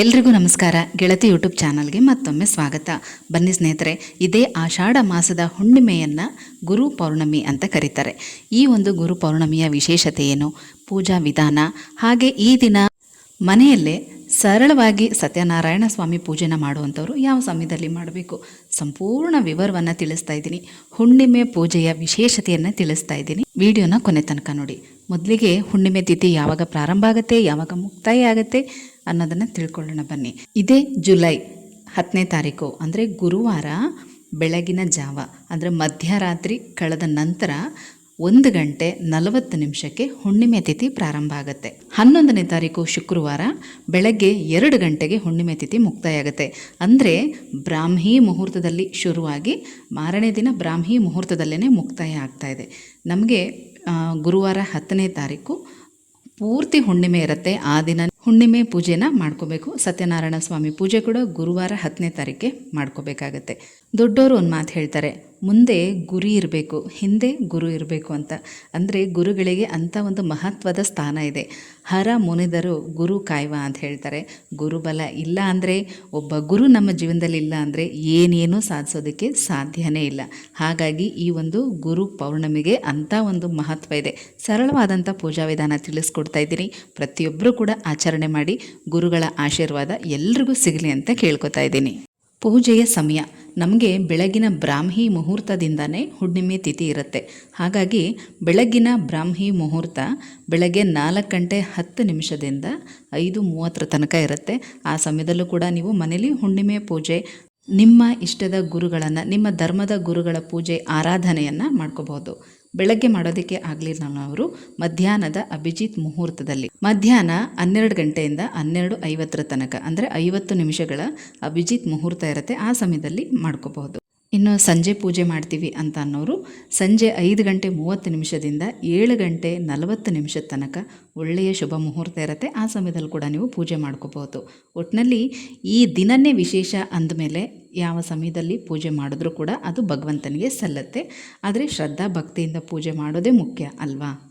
ಎಲ್ರಿಗೂ ನಮಸ್ಕಾರ. ಗೆಳತಿ ಯೂಟ್ಯೂಬ್ ಚಾನಲ್ಗೆ ಮತ್ತೊಮ್ಮೆ ಸ್ವಾಗತ. ಬನ್ನಿ ಸ್ನೇಹಿತರೆ, ಇದೇ ಆಷಾಢ ಮಾಸದ ಹುಣ್ಣಿಮೆಯನ್ನು ಗುರು ಪೌರ್ಣಮಿ ಅಂತ ಕರೀತಾರೆ. ಈ ಒಂದು ಗುರು ಪೌರ್ಣಮಿಯ ವಿಶೇಷತೆ ಏನು? ಪೂಜಾ ವಿಧಾನ. ಹಾಗೆ ಈ ದಿನ ಮನೆಯಲ್ಲೇ ಸರಳವಾಗಿ ಸತ್ಯನಾರಾಯಣ ಸ್ವಾಮಿ ಪೂಜೆನ ಮಾಡುವಂಥವ್ರು ಯಾವ ಸಮಯದಲ್ಲಿ ಮಾಡಬೇಕು? ಸಂಪೂರ್ಣ ವಿವರವನ್ನು ತಿಳಿಸ್ತಾ ಇದ್ದೀನಿ. ಹುಣ್ಣಿಮೆ ಪೂಜೆಯ ವಿಶೇಷತೆಯನ್ನು ತಿಳಿಸ್ತಾ ಇದ್ದೀನಿ. ವಿಡಿಯೋನ ಕೊನೆ ತನಕ ನೋಡಿ. ಮೊದಲಿಗೆ ಹುಣ್ಣಿಮೆ ತಿಥಿ ಯಾವಾಗ ಪ್ರಾರಂಭ ಆಗುತ್ತೆ? ಯಾವಾಗ ಮುಕ್ತಾಯ ಆಗುತ್ತೆ? ಅನ್ನೋದನ್ನು ತಿಳ್ಕೊಳ್ಳೋಣ ಬನ್ನಿ. ಇದೇ ಜುಲೈ ಹತ್ತನೇ ತಾರೀಕು ಅಂದರೆ ಗುರುವಾರ ಬೆಳಗಿನ ಜಾವ ಅಂದರೆ ಮಧ್ಯರಾತ್ರಿ ಕಳೆದ ನಂತರ ಒಂದು ಗಂಟೆ ನಲವತ್ತು ನಿಮಿಷಕ್ಕೆ ಹುಣ್ಣಿಮೆ ತಿಥಿ ಪ್ರಾರಂಭ ಆಗುತ್ತೆ. ಹನ್ನೊಂದನೇ ತಾರೀಕು ಶುಕ್ರವಾರ ಬೆಳಗ್ಗೆ ಎರಡು ಗಂಟೆಗೆ ಹುಣ್ಣಿಮೆ ತಿಥಿ ಮುಕ್ತಾಯ ಆಗುತ್ತೆ ಅಂದರೆ ಬ್ರಾಹ್ಮಿ ಮುಹೂರ್ತದಲ್ಲಿ ಶುರುವಾಗಿ ಮಾರನೇ ದಿನ ಬ್ರಾಹ್ಮಿ ಮುಹೂರ್ತದಲ್ಲೇ ಮುಕ್ತಾಯ ಆಗ್ತಾ ಇದೆ. ನಮಗೆ ಗುರುವಾರ ಹತ್ತನೇ ತಾರೀಕು ಪೂರ್ತಿ ಹುಣ್ಣಿಮೆ ಇರುತ್ತೆ. ಆ ದಿನ ಹುಣ್ಣಿಮೆ ಪೂಜೆನ ಮಾಡ್ಕೋಬೇಕು. ಸತ್ಯನಾರಾಯಣ ಸ್ವಾಮಿ ಪೂಜೆ ಕೂಡ ಗುರುವಾರ ಹತ್ತನೇ ತಾರೀಕೆ ಮಾಡ್ಕೋಬೇಕಾಗತ್ತೆ. ದೊಡ್ಡವರು ಒಂದು ಮಾತು ಹೇಳ್ತಾರೆ, ಮುಂದೆ ಗುರಿ ಇರಬೇಕು, ಹಿಂದೆ ಗುರು ಇರಬೇಕು ಅಂತ. ಅಂದರೆ ಗುರುಗಳಿಗೆ ಅಂಥ ಒಂದು ಮಹತ್ವದ ಸ್ಥಾನ ಇದೆ. ಹರ ಮುನಿದರು ಗುರು ಕಾಯ್ವ ಅಂತ ಹೇಳ್ತಾರೆ. ಗುರುಬಲ ಇಲ್ಲ ಅಂದರೆ, ಒಬ್ಬ ಗುರು ನಮ್ಮ ಜೀವನದಲ್ಲಿ ಇಲ್ಲ ಅಂದರೆ ಏನೇನೂ ಸಾಧಿಸೋದಕ್ಕೆ ಸಾಧ್ಯನೇ ಇಲ್ಲ. ಹಾಗಾಗಿ ಈ ಒಂದು ಗುರು ಪೌರ್ಣಮಿಗೆ ಅಂಥ ಒಂದು ಮಹತ್ವ ಇದೆ. ಸರಳವಾದಂಥ ಪೂಜಾ ವಿಧಾನ ತಿಳಿಸ್ಕೊಡ್ತಾ ಇದ್ದೀನಿ. ಪ್ರತಿಯೊಬ್ಬರೂ ಕೂಡ ಆಚರಣೆ ಮಾಡಿ ಗುರುಗಳ ಆಶೀರ್ವಾದ ಎಲ್ರಿಗೂ ಸಿಗಲಿ ಅಂತ ಕೇಳ್ಕೊತಾ ಇದ್ದೀನಿ. ಪೂಜೆಯ ಸಮಯ. ನಮಗೆ ಬೆಳಗಿನ ಬ್ರಾಹ್ಮಿ ಮುಹೂರ್ತದಿಂದನೇ ಹುಣ್ಣಿಮೆ ತಿಥಿ ಇರುತ್ತೆ. ಹಾಗಾಗಿ ಬೆಳಗಿನ ಬ್ರಾಹ್ಮಿ ಮುಹೂರ್ತ ಬೆಳಗ್ಗೆ ನಾಲ್ಕು ಗಂಟೆ ಹತ್ತು ನಿಮಿಷದಿಂದ ಐದು ಮೂವತ್ತರ ತನಕ ಇರುತ್ತೆ. ಆ ಸಮಯದಲ್ಲೂ ಕೂಡ ನೀವು ಮನೇಲಿ ಹುಣ್ಣಿಮೆ ಪೂಜೆ, ನಿಮ್ಮ ಇಷ್ಟದ ಗುರುಗಳನ್ನು, ನಿಮ್ಮ ಧರ್ಮದ ಗುರುಗಳ ಪೂಜೆ, ಆರಾಧನೆಯನ್ನು ಮಾಡ್ಕೋಬಹುದು. ಬೆಳಗ್ಗೆ ಮಾಡೋದಕ್ಕೆ ಆಗಲಿಲ್ಲ ಅವರು. ಮಧ್ಯಾಹ್ನದ ಅಭಿಜಿತ್ ಮುಹೂರ್ತದಲ್ಲಿ. ಮಧ್ಯಾಹ್ನ ಹನ್ನೆರಡು ಗಂಟೆಯಿಂದ ಹನ್ನೆರಡು ಐವತ್ತರ ತನಕ, ಅಂದರೆ ಐವತ್ತು ನಿಮಿಷಗಳ ಅಭಿಜಿತ್ ಮುಹೂರ್ತ ಇರುತ್ತೆ. ಆ ಸಮಯದಲ್ಲಿ ಮಾಡ್ಕೋಬಹುದು. ಇನ್ನು ಸಂಜೆ ಪೂಜೆ ಮಾಡ್ತೀವಿ ಅಂತ ಅನ್ನೋರು ಸಂಜೆ ಐದು ಗಂಟೆ ಮೂವತ್ತು ನಿಮಿಷದಿಂದ ಏಳು ಗಂಟೆ ನಲವತ್ತು ನಿಮಿಷದ ತನಕ ಒಳ್ಳೆಯ ಶುಭ ಮುಹೂರ್ತ ಇರುತ್ತೆ. ಆ ಸಮಯದಲ್ಲಿ ಕೂಡ ನೀವು ಪೂಜೆ ಮಾಡ್ಕೋಬಹುದು. ಒಟ್ಟಿನಲ್ಲಿ ಈ ದಿನನೇ ವಿಶೇಷ ಅಂದಮೇಲೆ ಯಾವ ಸಮಯದಲ್ಲಿ ಪೂಜೆ ಮಾಡಿದ್ರೂ ಕೂಡ ಅದು ಭಗವಂತನಿಗೆ ಸಲ್ಲತ್ತೆ. ಆದರೆ ಶ್ರದ್ಧಾ ಭಕ್ತಿಯಿಂದ ಪೂಜೆ ಮಾಡೋದೇ ಮುಖ್ಯ ಅಲ್ವಾ?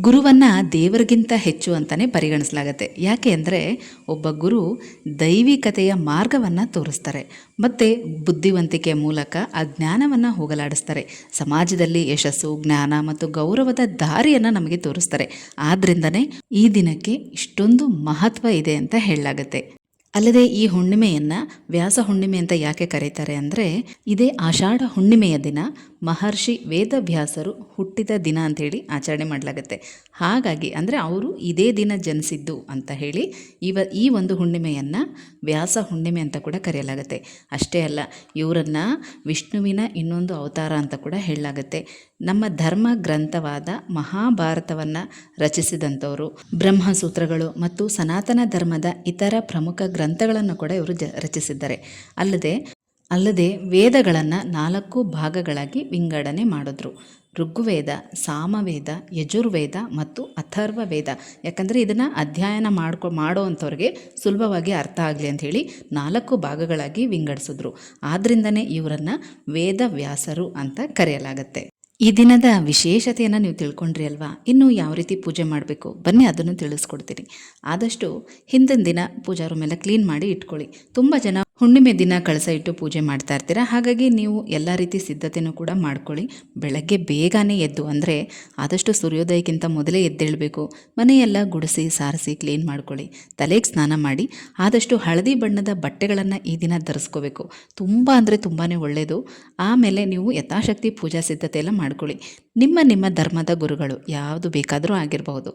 ಗುರುವನ್ನು ದೇವರಿಗಿಂತ ಹೆಚ್ಚು ಅಂತಲೇ ಪರಿಗಣಿಸಲಾಗತ್ತೆ. ಯಾಕೆ ಅಂದರೆ ಒಬ್ಬ ಗುರು ದೈವಿಕತೆಯ ಮಾರ್ಗವನ್ನು ತೋರಿಸ್ತಾರೆ. ಮತ್ತು ಬುದ್ಧಿವಂತಿಕೆಯ ಮೂಲಕ ಆ ಜ್ಞಾನವನ್ನು ಹೋಗಲಾಡಿಸ್ತಾರೆ. ಸಮಾಜದಲ್ಲಿ ಯಶಸ್ಸು, ಜ್ಞಾನ ಮತ್ತು ಗೌರವದ ದಾರಿಯನ್ನು ನಮಗೆ ತೋರಿಸ್ತಾರೆ. ಆದ್ದರಿಂದನೇ ಈ ದಿನಕ್ಕೆ ಇಷ್ಟೊಂದು ಮಹತ್ವ ಇದೆ ಅಂತ ಹೇಳಲಾಗತ್ತೆ. ಅಲ್ಲದೆ ಈ ಹುಣ್ಣಿಮೆಯನ್ನು ವ್ಯಾಸ ಹುಣ್ಣಿಮೆ ಅಂತ ಯಾಕೆ ಕರೀತಾರೆ ಅಂದರೆ ಇದೇ ಆಷಾಢ ಹುಣ್ಣಿಮೆಯ ದಿನ ಮಹರ್ಷಿ ವೇದವ್ಯಾಸರು ಹುಟ್ಟಿದ ದಿನ ಅಂಥೇಳಿ ಆಚರಣೆ ಮಾಡಲಾಗುತ್ತೆ. ಹಾಗಾಗಿ ಅಂದರೆ ಅವರು ಇದೇ ದಿನ ಜನಿಸಿದ್ದು ಅಂತ ಹೇಳಿ ಇವ ಈ ಒಂದು ಹುಣ್ಣಿಮೆಯನ್ನು ವ್ಯಾಸ ಹುಣ್ಣಿಮೆ ಅಂತ ಕೂಡ ಕರೆಯಲಾಗುತ್ತೆ. ಅಷ್ಟೇ ಅಲ್ಲ, ಇವರನ್ನು ವಿಷ್ಣುವಿನ ಇನ್ನೊಂದು ಅವತಾರ ಅಂತ ಕೂಡ ಹೇಳಲಾಗುತ್ತೆ. ನಮ್ಮ ಧರ್ಮ ಗ್ರಂಥವಾದ ಮಹಾಭಾರತವನ್ನು ರಚಿಸಿದಂಥವರು. ಬ್ರಹ್ಮಸೂತ್ರಗಳು ಮತ್ತು ಸನಾತನ ಧರ್ಮದ ಇತರ ಪ್ರಮುಖ ಗ್ರಂಥಗಳನ್ನು ಕೂಡ ಇವರು ಜ, ರಚಿಸಿದ್ದಾರೆ. ಅಲ್ಲದೆ ಅಲ್ಲದೆ ವೇದಗಳನ್ನು ನಾಲ್ಕು ಭಾಗಗಳಾಗಿ ವಿಂಗಡಣೆ ಮಾಡಿದ್ರು. ಋಗ್ವೇದ, ಸಾಮವೇದ, ಯಜುರ್ವೇದ ಮತ್ತು ಅಥರ್ವ ವೇದ ಯಾಕಂದರೆ ಇದನ್ನು ಅಧ್ಯಯನ ಮಾಡ್ಕೊ ಮಾಡೋ ಅಂಥವ್ರಿಗೆ ಸುಲಭವಾಗಿ ಅರ್ಥ ಆಗಲಿ ಅಂಥೇಳಿ ನಾಲ್ಕು ಭಾಗಗಳಾಗಿ ವಿಂಗಡಿಸಿದ್ರು. ಆದ್ದರಿಂದನೇ ಇವರನ್ನು ವೇದವ್ಯಾಸರು ಅಂತ ಕರೆಯಲಾಗತ್ತೆ. ಈ ದಿನದ ವಿಶೇಷತೆಯನ್ನು ನೀವು ತಿಳ್ಕೊಂಡ್ರಿ ಅಲ್ವಾ? ಇನ್ನು ಯಾವ ರೀತಿ ಪೂಜೆ ಮಾಡಬೇಕು? ಬನ್ನಿ ಅದನ್ನು ತಿಳಿಸ್ಕೊಡ್ತೀನಿ. ಆದಷ್ಟು ಹಿಂದಿನ ದಿನ ಪೂಜಾ ರೂಮ್ ಎಲ್ಲ ಕ್ಲೀನ್ ಮಾಡಿ ಇಟ್ಕೊಳ್ಳಿ. ತುಂಬ ಜನ ಹುಣ್ಣಿಮೆ ದಿನ ಕಳಸ ಇಟ್ಟು ಪೂಜೆ ಮಾಡ್ತಾ ಇರ್ತೀರಾ? ಹಾಗಾಗಿ ನೀವು ಎಲ್ಲ ರೀತಿ ಸಿದ್ಧತೆಯೂ ಕೂಡ ಮಾಡ್ಕೊಳ್ಳಿ. ಬೆಳಗ್ಗೆ ಬೇಗನೆ ಎದ್ದು, ಅಂದರೆ ಆದಷ್ಟು ಸೂರ್ಯೋದಯಕ್ಕಿಂತ ಮೊದಲೇ ಎದ್ದೇಳಬೇಕು. ಮನೆಯೆಲ್ಲ ಗುಡಿಸಿ, ಸಾರಿಸಿ, ಕ್ಲೀನ್ ಮಾಡ್ಕೊಳ್ಳಿ. ತಲೆಗೆ ಸ್ನಾನ ಮಾಡಿ, ಆದಷ್ಟು ಹಳದಿ ಬಣ್ಣದ ಬಟ್ಟೆಗಳನ್ನು ಈ ದಿನ ಧರಿಸ್ಕೋಬೇಕು. ತುಂಬ ಅಂದರೆ ತುಂಬಾ ಒಳ್ಳೆಯದು ಆಮೇಲೆ ನೀವು ಯಥಾಶಕ್ತಿ ಪೂಜಾ ಸಿದ್ಧತೆ ಎಲ್ಲ ಮಾಡ್ಕೊಳ್ಳಿ. ನಿಮ್ಮ ನಿಮ್ಮ ಧರ್ಮದ ಗುರುಗಳು ಯಾವುದು ಬೇಕಾದರೂ ಆಗಿರಬಹುದು.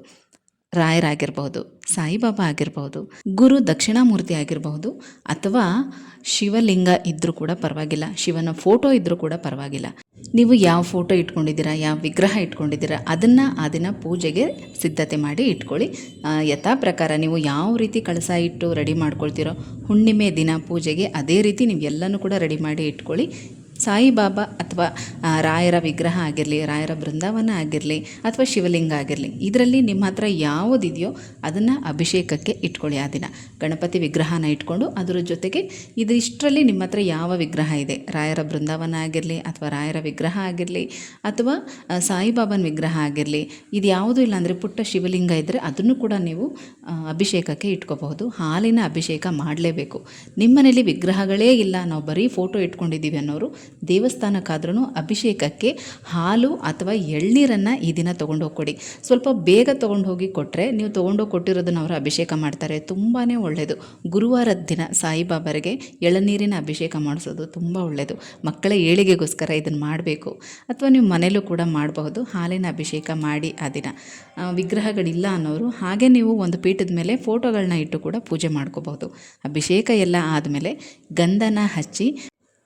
ರಾಯರಾಗಿರ್ಬಹುದು, ಸಾಯಿಬಾಬಾ ಆಗಿರಬಹುದು, ಗುರು ದಕ್ಷಿಣಾಮೂರ್ತಿ ಆಗಿರಬಹುದು, ಅಥವಾ ಶಿವಲಿಂಗ ಇದ್ದರೂ ಕೂಡ ಪರವಾಗಿಲ್ಲ, ಶಿವನ ಫೋಟೋ ಇದ್ದರೂ ಕೂಡ ಪರವಾಗಿಲ್ಲ. ನೀವು ಯಾವ ಫೋಟೋ ಇಟ್ಕೊಂಡಿದ್ದೀರಾ, ಯಾವ ವಿಗ್ರಹ ಇಟ್ಕೊಂಡಿದ್ದೀರಾ, ಅದನ್ನು ಆ ದಿನ ಪೂಜೆಗೆ ಸಿದ್ಧತೆ ಮಾಡಿ ಇಟ್ಕೊಳ್ಳಿ. ಯಥಾ ಪ್ರಕಾರ ನೀವು ಯಾವ ರೀತಿ ಕಳಸ ಇಟ್ಟು ರೆಡಿ ಮಾಡ್ಕೊಳ್ತೀರೋ, ಹುಣ್ಣಿಮೆ ದಿನ ಪೂಜೆಗೆ ಅದೇ ರೀತಿ ನೀವು ಎಲ್ಲನೂ ಕೂಡ ರೆಡಿ ಮಾಡಿ ಇಟ್ಕೊಳ್ಳಿ. ಸಾಯಿಬಾಬಾ ಅಥವಾ ರಾಯರ ವಿಗ್ರಹ ಆಗಿರಲಿ, ರಾಯರ ಬೃಂದಾವನ ಆಗಿರಲಿ ಅಥವಾ ಶಿವಲಿಂಗ ಆಗಿರಲಿ, ಇದರಲ್ಲಿ ನಿಮ್ಮ ಹತ್ರ ಯಾವುದಿದೆಯೋ ಅದನ್ನು ಅಭಿಷೇಕಕ್ಕೆ ಇಟ್ಕೊಳ್ಳಿ ಆ ದಿನ. ಗಣಪತಿ ವಿಗ್ರಹನ ಇಟ್ಕೊಂಡು ಅದರ ಜೊತೆಗೆ ಇದಿಷ್ಟರಲ್ಲಿ ನಿಮ್ಮ ಹತ್ರ ಯಾವ ವಿಗ್ರಹ ಇದೆ? ರಾಯರ ಬೃಂದಾವನ ಆಗಿರಲಿ ಅಥವಾ ರಾಯರ ವಿಗ್ರಹ ಆಗಿರಲಿ ಅಥವಾ ಸಾಯಿಬಾಬನ ವಿಗ್ರಹ ಆಗಿರಲಿ, ಇದು ಯಾವುದು ಇಲ್ಲ ಅಂದರೆ ಪುಟ್ಟ ಶಿವಲಿಂಗ ಇದ್ದರೆ ಅದನ್ನು ಕೂಡ ನೀವು ಅಭಿಷೇಕಕ್ಕೆ ಇಟ್ಕೋಬಹುದು. ಹಾಲಿನ ಅಭಿಷೇಕ ಮಾಡಲೇಬೇಕು. ನಿಮ್ಮನೇಲಿ ವಿಗ್ರಹಗಳೇ ಇಲ್ಲ, ನಾವು ಬರೀ ಫೋಟೋ ಇಟ್ಕೊಂಡಿದ್ದೀವಿ ಅನ್ನೋರು ದೇವಸ್ಥಾನಕ್ಕಾದ್ರೂ ಅಭಿಷೇಕಕ್ಕೆ ಹಾಲು ಅಥವಾ ಎಳ್ನೀರನ್ನು ಈ ದಿನ ತೊಗೊಂಡೋಗಿ ಕೊಡಿ ಸ್ವಲ್ಪ ಬೇಗ ತೊಗೊಂಡು ಹೋಗಿ ಕೊಟ್ಟರೆ ನೀವು ತೊಗೊಂಡೋಗಿ ಕೊಟ್ಟಿರೋದನ್ನು ಅವರು ಅಭಿಷೇಕ ಮಾಡ್ತಾರೆ. ತುಂಬಾ ಒಳ್ಳೆಯದು ಗುರುವಾರದ ದಿನ ಸಾಯಿಬಾಬರಿಗೆ ಎಳನೀರಿನ ಅಭಿಷೇಕ ಮಾಡಿಸೋದು ತುಂಬ ಒಳ್ಳೆಯದು ಮಕ್ಕಳ ಏಳಿಗೆಗೋಸ್ಕರ ಇದನ್ನು ಮಾಡಬೇಕು. ಅಥವಾ ನೀವು ಮನೇಲೂ ಕೂಡ ಮಾಡಬಹುದು. ಹಾಲಿನ ಅಭಿಷೇಕ ಮಾಡಿ ಆ ದಿನ. ವಿಗ್ರಹಗಳಿಲ್ಲ ಅನ್ನೋರು ಹಾಗೆ ನೀವು ಒಂದು ಪೀಠದ ಮೇಲೆ ಫೋಟೋಗಳನ್ನ ಇಟ್ಟು ಕೂಡ ಪೂಜೆ ಮಾಡ್ಕೋಬಹುದು. ಅಭಿಷೇಕ ಎಲ್ಲ ಆದಮೇಲೆ ಗಂಧನ ಹಚ್ಚಿ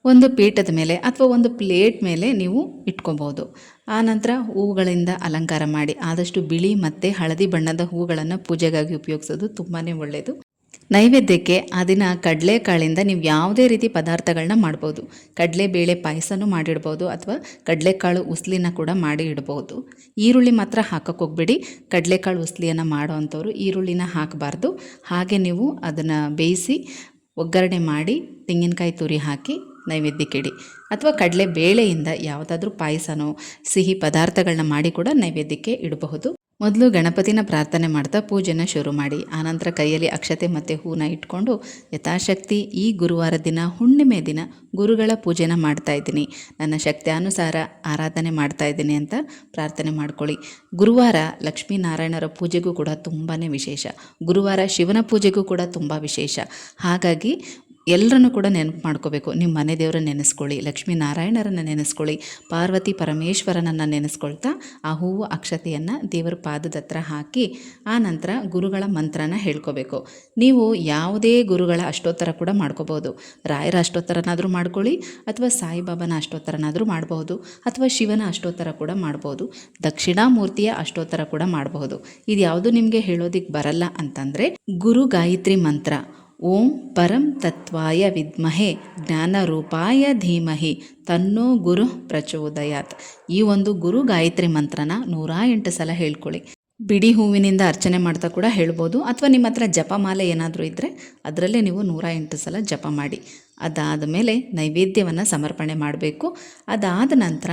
ಒಂದು ಪೀಠದ ಮೇಲೆ ಅಥವಾ ಒಂದು ಪ್ಲೇಟ್ ಮೇಲೆ ನೀವು ಇಟ್ಕೋಬೋದು ಆನಂತರ ಹೂವುಗಳಿಂದ ಅಲಂಕಾರ ಮಾಡಿ, ಆದಷ್ಟು ಬಿಳಿ ಮತ್ತು ಹಳದಿ ಬಣ್ಣದ ಹೂಗಳನ್ನು ಪೂಜೆಗಾಗಿ ಉಪಯೋಗಿಸೋದು ತುಂಬಾ ಒಳ್ಳೆಯದು ನೈವೇದ್ಯಕ್ಕೆ ಆ ದಿನ ಕಡಲೆಕಾಳಿಂದ ನೀವು ಯಾವುದೇ ರೀತಿ ಪದಾರ್ಥಗಳನ್ನ ಮಾಡ್ಬೋದು. ಕಡಲೆಬೇಳೆ ಪಾಯಸನೂ ಮಾಡಿಡ್ಬೋದು ಅಥವಾ ಕಡಲೆಕಾಳು ಉಸ್ಲಿನ ಕೂಡ ಮಾಡಿ ಇಡ್ಬೋದು. ಈರುಳ್ಳಿ ಮಾತ್ರ ಹಾಕಕ್ಕೆ ಹೋಗ್ಬೇಡಿ. ಕಡಲೆಕಾಳು ಉಸ್ಲಿಯನ್ನು ಮಾಡೋ ಅಂಥವ್ರು ಈರುಳ್ಳಿನ ಹಾಕಬಾರ್ದು. ಹಾಗೆ ನೀವು ಅದನ್ನು ಬೇಯಿಸಿ ಒಗ್ಗರಣೆ ಮಾಡಿ, ತೆಂಗಿನಕಾಯಿ ತುರಿ ಹಾಕಿ ನೈವೇದ್ಯಕ್ಕೆ ಇಡಿ ಅಥವಾ ಕಡಲೆ ಬೇಳೆಯಿಂದ ಯಾವುದಾದ್ರೂ ಪಾಯಸನೋ, ಸಿಹಿ ಪದಾರ್ಥಗಳನ್ನ ಮಾಡಿ ಕೂಡ ನೈವೇದ್ಯಕ್ಕೆ ಇಡಬಹುದು. ಮೊದಲು ಗಣಪತಿನ ಪ್ರಾರ್ಥನೆ ಮಾಡ್ತಾ ಪೂಜೆನ ಶುರು ಮಾಡಿ, ಆನಂತರ ಕೈಯಲ್ಲಿ ಅಕ್ಷತೆ ಮತ್ತು ಹೂನ ಇಟ್ಕೊಂಡು ಯಥಾಶಕ್ತಿ ಈ ಗುರುವಾರ ದಿನ ಹುಣ್ಣಿಮೆ ದಿನ ಗುರುಗಳ ಪೂಜೆನ ಮಾಡ್ತಾ ಇದ್ದೀನಿ. ನನ್ನ ಶಕ್ತ್ಯಾನುಸಾರ ಆರಾಧನೆ ಮಾಡ್ತಾ ಇದ್ದೀನಿ ಅಂತ ಪ್ರಾರ್ಥನೆ ಮಾಡ್ಕೊಳ್ಳಿ. ಗುರುವಾರ ಲಕ್ಷ್ಮೀನಾರಾಯಣರ ಪೂಜೆಗೂ ಕೂಡ ತುಂಬಾ ವಿಶೇಷ. ಗುರುವಾರ ಶಿವನ ಪೂಜೆಗೂ ಕೂಡ ತುಂಬ ವಿಶೇಷ. ಹಾಗಾಗಿ ಎಲ್ಲರನ್ನು ಕೂಡ ನೆನಪು ಮಾಡ್ಕೋಬೇಕು. ನಿಮ್ಮ ಮನೆ ದೇವರನ್ನ ನೆನೆಸ್ಕೊಳ್ಳಿ ಲಕ್ಷ್ಮೀನಾರಾಯಣರನ್ನು ನೆನೆಸ್ಕೊಳ್ಳಿ, ಪಾರ್ವತಿ ಪರಮೇಶ್ವರನನ್ನು ನೆನೆಸ್ಕೊಳ್ತಾ ಆ ಹೂವು ಅಕ್ಷತೆಯನ್ನು ದೇವರ ಪಾದದ ಹಾಕಿ ಆ ನಂತರ ಗುರುಗಳ ಮಂತ್ರನ ಹೇಳ್ಕೋಬೇಕು. ನೀವು ಯಾವುದೇ ಗುರುಗಳ ಅಷ್ಟೋತ್ತರ ಕೂಡ ಮಾಡ್ಕೋಬೋದು ರಾಯರ ಅಷ್ಟೋತ್ತರನಾದರೂ ಮಾಡ್ಕೊಳ್ಳಿ, ಅಥವಾ ಸಾಯಿಬಾಬಾನ ಅಷ್ಟೋತ್ತರನಾದರೂ ಮಾಡಬಹುದು, ಅಥವಾ ಶಿವನ ಅಷ್ಟೋತ್ತರ ಕೂಡ ಮಾಡ್ಬೋದು ದಕ್ಷಿಣಾಮೂರ್ತಿಯ ಅಷ್ಟೋತ್ತರ ಕೂಡ ಮಾಡಬಹುದು. ಇದು ಯಾವುದು ನಿಮಗೆ ಹೇಳೋದಿಕ್ಕೆ ಬರಲ್ಲ ಅಂತಂದರೆ ಗುರು ಗಾಯತ್ರಿ ಮಂತ್ರ. ಓಂ ಪರಂ ತತ್ವಾಯ ವಿದ್ಮಹೆ, ಜ್ಞಾನರೂಪಾಯ ಧೀಮಹಿ, ತನ್ನೋ ಗುರು ಪ್ರಚೋದಯಾತ್. ಈ ಒಂದು ಗುರು ಗಾಯತ್ರಿ ಮಂತ್ರನ ನೂರ ಎಂಟು ಸಲ ಹೇಳ್ಕೊಳ್ಳಿ. ಬಿಡಿ ಹೂವಿನಿಂದ ಅರ್ಚನೆ ಮಾಡ್ತಾ ಕೂಡ ಹೇಳ್ಬೋದು. ಅಥವಾ ನಿಮ್ಮ ಹತ್ರ ಜಪಮಾಲೆ ಏನಾದರೂ ಇದ್ದರೆ ಅದರಲ್ಲೇ ನೀವು ನೂರ ಎಂಟು ಸಲ ಜಪ ಮಾಡಿ. ಅದಾದ ಮೇಲೆ ನೈವೇದ್ಯವನ್ನು ಸಮರ್ಪಣೆ ಮಾಡಬೇಕು. ಅದಾದ ನಂತರ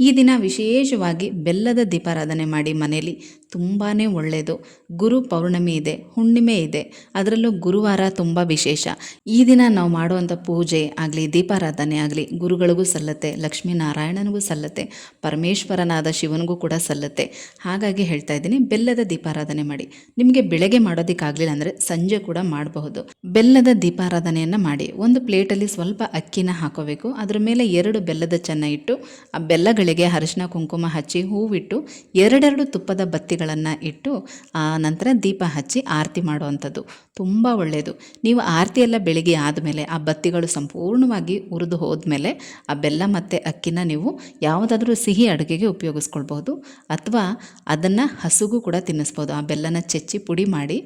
ಈ ದಿನ ವಿಶೇಷವಾಗಿ ಬೆಲ್ಲದ ದೀಪಾರಾಧನೆ ಮಾಡಿ ಮನೆಯಲ್ಲಿ ತುಂಬಾ ಒಳ್ಳೆಯದು ಗುರು ಪೌರ್ಣಮಿ ಇದೆ, ಹುಣ್ಣಿಮೆ ಇದೆ. ಅದರಲ್ಲೂ ಗುರುವಾರ ತುಂಬ ವಿಶೇಷ. ಈ ದಿನ ನಾವು ಮಾಡುವಂಥ ಪೂಜೆ ಆಗಲಿ, ದೀಪಾರಾಧನೆ ಆಗಲಿ, ಗುರುಗಳಿಗೂ ಸಲ್ಲತ್ತೆ, ಲಕ್ಷ್ಮೀನಾರಾಯಣನಿಗೂ ಸಲ್ಲತ್ತೆ, ಪರಮೇಶ್ವರನಾದ ಶಿವನಿಗೂ ಕೂಡ ಸಲ್ಲತ್ತೆ. ಹಾಗಾಗಿ ಹೇಳ್ತಾ ಇದ್ದೀನಿ, ಬೆಲ್ಲದ ದೀಪಾರಾಧನೆ ಮಾಡಿ. ನಿಮಗೆ ಬೆಳಗ್ಗೆ ಮಾಡೋದಕ್ಕಾಗಲಿಲ್ಲ ಅಂದರೆ ಸಂಜೆ ಕೂಡ ಮಾಡಬಹುದು. ಬೆಲ್ಲದ ದೀಪಾರಾಧನೆಯನ್ನು ಮಾಡಿ. ಒಂದು ಪ್ಲೇಟಲ್ಲಿ ಸ್ವಲ್ಪ ಅಕ್ಕಿನ ಹಾಕೋಬೇಕು. ಅದರ ಮೇಲೆ ಎರಡು ಬೆಲ್ಲದ ಚೆನ್ನ ಇಟ್ಟು, ಆ ಬೆಲ್ಲಗಳಿಗೆ ಅರಿಶಿನ ಕುಂಕುಮ ಹಚ್ಚಿ ಹೂವಿಟ್ಟು, ಎರಡೆರಡು ತುಪ್ಪದ ಬತ್ತಿಗಳನ್ನು ಇಟ್ಟು, ಆ ನಂತರ ದೀಪ ಹಚ್ಚಿ ಆರತಿ ಮಾಡುವಂಥದ್ದು. ತುಂಬ ಒಳ್ಳೆಯದು ನೀವು ಆರತಿ ಎಲ್ಲ ಬೆಳಿಗ್ಗೆ ಆದಮೇಲೆ, ಆ ಬತ್ತಿಗಳು ಸಂಪೂರ್ಣವಾಗಿ ಉರಿದು ಹೋದ್ಮೇಲೆ, ಆ ಬೆಲ್ಲ ಮತ್ತು ಅಕ್ಕಿನ ನೀವು ಯಾವುದಾದ್ರೂ ಸಿಹಿ ಅಡುಗೆಗೆ ಉಪಯೋಗಿಸ್ಕೊಳ್ಬೋದು ಅಥವಾ ಅದನ್ನು ಹಸುಗೂ ಕೂಡ ತಿನ್ನಿಸ್ಬೋದು. ಆ ಬೆಲ್ಲನ ಚೆಚ್ಚಿ ಪುಡಿ ಮಾಡಿ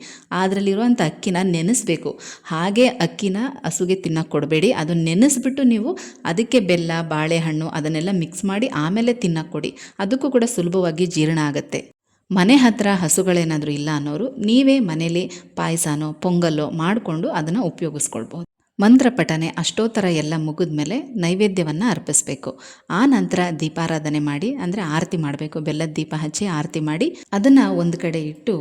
ಅದರಲ್ಲಿರುವಂಥ ಅಕ್ಕಿನ ನೆನೆಸ್ಬೇಕು. ಹಾಗೆ ಅಕ್ಕಿನ ಹಸುಗೆ ತಿನ್ನೋಕೆ ಕೊಡಬೇಡಿ. ಅದು ನೆನೆಸ್ಬಿಟ್ಟು ನೀವು ಅದಕ್ಕೆ ಬೆಲ್ಲ, ಬಾಳೆಹಣ್ಣು ಅದನ್ನೆಲ್ಲ ಮಿಕ್ಸ್ ಮಾಡಿ ಆಮೇಲೆ ತಿನ್ನೋಕೆ ಕೊಡಿ. ಅದಕ್ಕೂ ಕೂಡ ಸುಲಭವಾಗಿ ಜೀರ್ಣ ಆಗುತ್ತೆ. ಮನೆ ಹತ್ರ ಹಸುಗಳೇನಾದರೂ ಇಲ್ಲ ಅನ್ನೋರು ನೀವೇ ಮನೇಲಿ ಪಾಯಸನೋ ಪೊಂಗಲ್ಲೋ ಮಾಡಿಕೊಂಡು ಅದನ್ನು ಉಪಯೋಗಿಸ್ಕೊಳ್ಬೋದು. ಮಂತ್ರ ಪಠನೆ ಅಷ್ಟೋತ್ತರ ಎಲ್ಲ ಮುಗಿದ ಮೇಲೆ ನೈವೇದ್ಯವನ್ನು ಅರ್ಪಿಸಬೇಕು. ಆ ನಂತರ ದೀಪಾರಾಧನೆ ಮಾಡಿ, ಅಂದರೆ ಆರತಿ ಮಾಡಬೇಕು. ಬೆಲ್ಲದ ದೀಪ ಹಚ್ಚಿ ಆರತಿ ಮಾಡಿ ಅದನ್ನು ಒಂದು ಕಡೆ ಇಟ್ಟು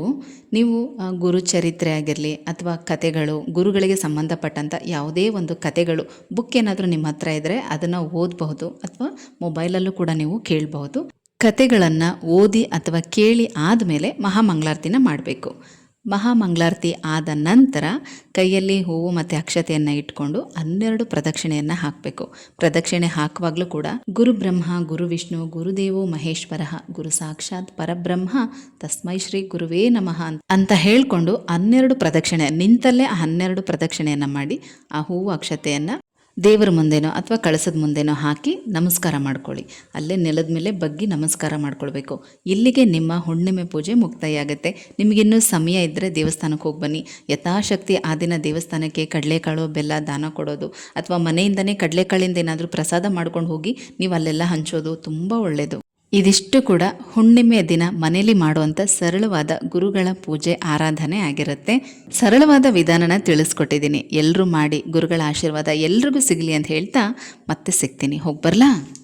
ನೀವು ಗುರು ಚರಿತ್ರೆ ಆಗಿರಲಿ ಅಥವಾ ಕತೆಗಳು ಗುರುಗಳಿಗೆ ಸಂಬಂಧಪಟ್ಟಂಥ ಯಾವುದೇ ಒಂದು ಕತೆಗಳು ಬುಕ್ ಏನಾದರೂ ನಿಮ್ಮ ಹತ್ರ ಇದ್ದರೆ ಅದನ್ನು ಓದಬಹುದು ಅಥವಾ ಮೊಬೈಲಲ್ಲೂ ಕೂಡ ನೀವು ಕೇಳಬಹುದು. ಕತೆಗಳನ್ನು ಓದಿ ಅಥವಾ ಕೇಳಿ ಆದಮೇಲೆ ಮಹಾಮಂಗಳಾರತಿನ ಮಾಡಬೇಕು. ಮಹಾಮಂಗಳಾರತಿ ಆದ ನಂತರ ಕೈಯಲ್ಲಿ ಹೂವು ಮತ್ತು ಅಕ್ಷತೆಯನ್ನು ಇಟ್ಕೊಂಡು ಹನ್ನೆರಡು ಪ್ರದಕ್ಷಿಣೆಯನ್ನು ಹಾಕಬೇಕು. ಪ್ರದಕ್ಷಿಣೆ ಹಾಕುವಾಗಲೂ ಕೂಡ ಗುರುಬ್ರಹ್ಮ ಗುರು ವಿಷ್ಣು ಗುರುದೇವೋ ಮಹೇಶ್ವರ, ಗುರು ಸಾಕ್ಷಾತ್ ಪರಬ್ರಹ್ಮ, ತಸ್ಮೈ ಶ್ರೀ ಗುರುವೇ ನಮಃ ಅಂತ- ಹೇಳ್ಕೊಂಡು ಹನ್ನೆರಡು ಪ್ರದಕ್ಷಿಣೆ ನಿಂತಲ್ಲೇ ಆ ಹನ್ನೆರಡು ಪ್ರದಕ್ಷಿಣೆಯನ್ನು ಮಾಡಿ ಆ ಹೂವು, ಅಕ್ಷತೆಯನ್ನು ದೇವರ ಮುಂದೆನೋ ಅಥವಾ ಕಳಸದ ಮುಂದೆನೋ ಹಾಕಿ ನಮಸ್ಕಾರ ಮಾಡ್ಕೊಳ್ಳಿ. ಅಲ್ಲೇ ನೆಲದ ಮೇಲೆ ಬಗ್ಗಿ ನಮಸ್ಕಾರ ಮಾಡ್ಕೊಳ್ಬೇಕು. ಇಲ್ಲಿಗೆ ನಿಮ್ಮ ಹುಣ್ಣಿಮೆ ಪೂಜೆ ಮುಕ್ತಾಯ ಆಗುತ್ತೆ ನಿಮಗಿನ್ನೂ ಸಮಯ ಇದ್ದರೆ ದೇವಸ್ಥಾನಕ್ಕೆ ಹೋಗಿ ಬನ್ನಿ. ಯಥಾಶಕ್ತಿ ಆ ದಿನ ದೇವಸ್ಥಾನಕ್ಕೆ ಕಡಲೆಕಾಳು, ಬೆಲ್ಲ, ದಾನ ಕೊಡೋದು ಅಥವಾ ಮನೆಯಿಂದನೇ ಕಡಲೆಕಾಳಿಂದ ಏನಾದರೂ ಪ್ರಸಾದ ಮಾಡ್ಕೊಂಡು ಹೋಗಿ ನೀವು ಅಲ್ಲೆಲ್ಲ ಹಂಚೋದು ತುಂಬ ಒಳ್ಳೆಯದು ಇದಿಷ್ಟು ಕೂಡ ಹುಣ್ಣಿಮೆ ದಿನ ಮನೇಲಿ ಮಾಡುವಂಥ ಸರಳವಾದ ಗುರುಗಳ ಪೂಜೆ ಆರಾಧನೆ ಆಗಿರುತ್ತೆ. ಸರಳವಾದ ವಿಧಾನನ ತಿಳಿಸ್ಕೊಟ್ಟಿದ್ದೀನಿ. ಎಲ್ಲರೂ ಮಾಡಿ ಗುರುಗಳ ಆಶೀರ್ವಾದ ಎಲ್ರಿಗೂ ಸಿಗಲಿ ಅಂತ ಹೇಳ್ತಾ ಮತ್ತೆ ಸಿಗ್ತೀನಿ. ಹೋಗಿ ಬರಲಾ?